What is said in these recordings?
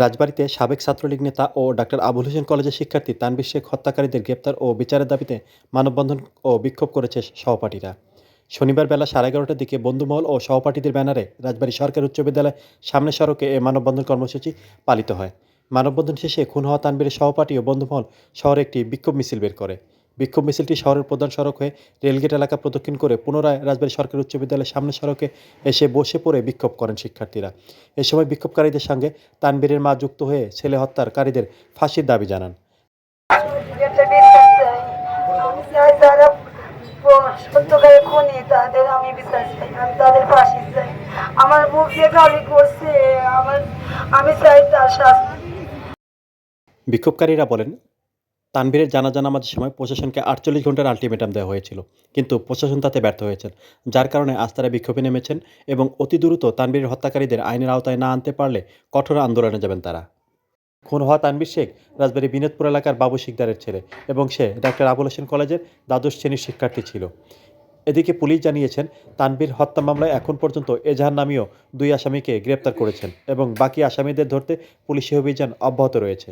রাজবাড়ীতে সাবেক ছাত্রলীগ নেতা ও ডাক্তার আবুল হোসেন কলেজের শিক্ষার্থী তানবীর শেখ হত্যাকারীদের গ্রেপ্তার ও বিচারের দাবিতে মানববন্ধন ও বিক্ষোভ করেছে সহপাঠীরা। শনিবার বেলা সাড়ে এগারোটার দিকে বন্ধুমহল ও সহপাঠীদের ব্যানারে রাজবাড়ী সরকারি উচ্চ বিদ্যালয় সামনে সড়কে এ মানববন্ধন কর্মসূচি পালিত হয়। মানববন্ধন শেষে খুন হওয়া তানবীরের সহপাঠী ও বন্ধুমহল শহরে একটি বিক্ষোভ মিছিল বের করে। বিক্ষোভ মিছিলটি শহরের প্রধান সড়ক হয়ে রেলগেট এলাকা প্রদক্ষিণ করে পুনরায় রাজবাড়ী সরকারি উচ্চ বিদ্যালয়ের সামনে সড়কে এসে বসে পড়ে বিক্ষোভ করেন শিক্ষার্থীরা। এ সময় বিক্ষোভকারীদের সঙ্গে তানবীরের মা যুক্ত হয়ে ছেলে হত্যারকারীদের ফাঁসির দাবি জানান। বিক্ষোভকারীরা বলেন তানবীরের জানাজা নামাজের সময় প্রশাসনকে আটচল্লিশ ঘণ্টার আলটিমেটাম দেওয়া হয়েছিল, কিন্তু প্রশাসন তাতে ব্যর্থ হয়েছেন, যার কারণে আজ তারা বিক্ষোভে নেমেছেন এবং অতি দ্রুত তানবীরের হত্যাকারীদের আইনের আওতায় না আনতে পারলে কঠোর আন্দোলনে যাবেন তারা। খুন হওয়া তানবীর শেখ রাজবাড়ী বিনোদপুর এলাকার বাবু শিকদারের ছেলে এবং সে ডাক্তার আবুল হোসেন কলেজের দ্বাদশ শ্রেণির শিক্ষার্থী ছিল। এদিকে পুলিশ জানিয়েছেন তানবীর হত্যা মামলায় এখন পর্যন্ত এজাহার নামীয় দুই আসামিকে গ্রেপ্তার করেছেন এবং বাকি আসামিদের ধরতে পুলিশি অভিযান অব্যাহত রয়েছে।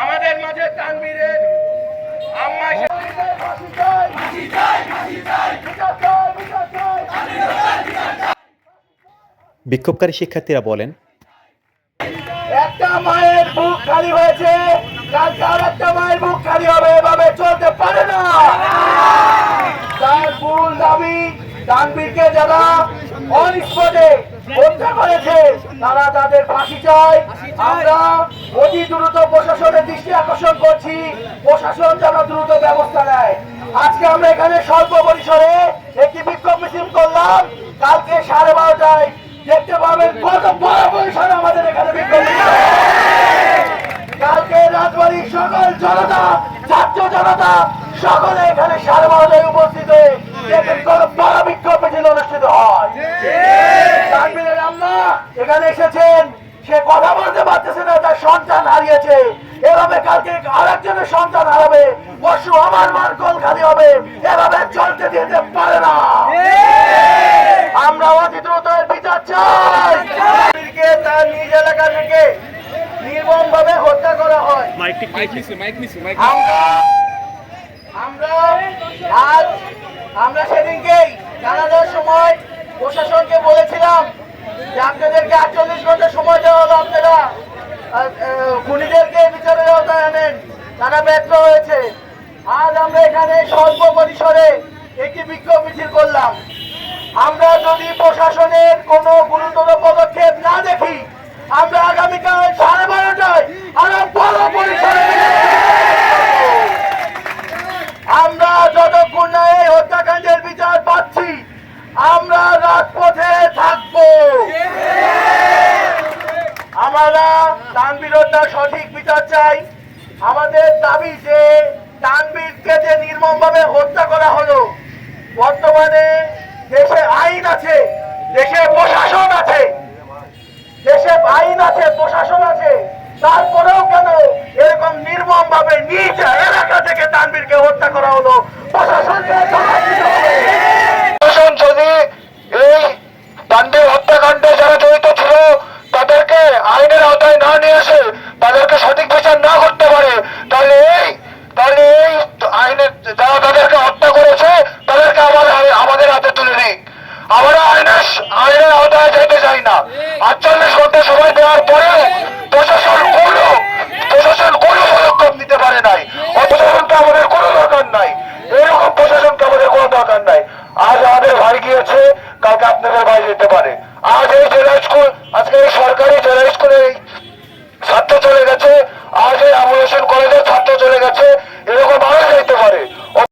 আমাদের মাঝে তানবীরের আম্মা বিক্ষোভকারী শিক্ষার্থীরা বলেন একটা মায়ের বুক খালি হয়েছে কালকে আর একটা মায়ের বুক খালি হবে এভাবে চলতে পারে না। তার মূল দাবি তানবীরকে যারা অন স্পটে হত্যা করেছে। তারা তাদের ফাঁসি চায় আমরা অতি দ্রুত প্রশাসনের দৃষ্টি আকর্ষণ করছি। প্রশাসন যেন দ্রুত ব্যবস্থা নেয়। আজকে আমরা এখানে স্বল্প পরিসরে একটি বিক্ষোভ মিছিল করলাম। কালকে সাড়ে বারোটায় দেখতে পাবেন কত বড় পরিসরে আমাদের এখানে বিক্ষোভ কালকে রাজবাড়ির সকল জনতা ছাত্র জনতা সকলে এখানে সাড়ে বারোটায় উপস্থিত হয়ে দেখবেন কত বড় বিক্ষোভ মিছিল অনুষ্ঠিত হয়। এখানে এসেছেন সে কথা বলতে পারতেছে না তার সন্তান হারিয়েছে। এভাবে কালকে আরেকজনের সন্তান হারাবে পরশু আমার মার কল খালি হবে এভাবে চলতে দিতে পারে না। আমরা অতি দ্রুত বিচার চাই। তার নিজ এলাকা থেকে নির্মম ভাবে হত্যা করা হয়। মাইক নিছি মাইক নিছি মাইক আমরা আমরা আজ আমরা সেদিনকেই জানানোর সময় প্রশাসনকে বলেছিলাম আপনাদেরকে আটচল্লিশ ঘণ্টা সময় দেওয়া হলো আপনারা। খুনিদেরকে বিচারের আওতায় আনেন। তারা ব্যর্থ হয়েছে। আজ আমরা এখানে স্বল্প পরিসরে একটি বিক্ষোভ মিছিল করলাম। আমরা যদি প্রশাসনের কোনো গুরুতর পদক্ষেপ না দেখি আমরা আগামীকাল সাড়ে বারোটায় আরও বড় পরিসরে আমরা যতক্ষণ না এই হত্যাকাণ্ডের বিচার পাচ্ছি আমরা রাজপথে থাকব আমরা তানবীর হত্যার সঠিক বিচার চাই। আমাদের দাবি যে তানবীরকে যে নির্মমভাবে হত্যা করা হলো আজ এই জেলা স্কুল, আজকে এই সরকারি জেলা স্কুলে ছাত্র চলে গেছে। আজ এই আমলেশন কলেজের ছাত্র চলে গেছে। এরকম আরও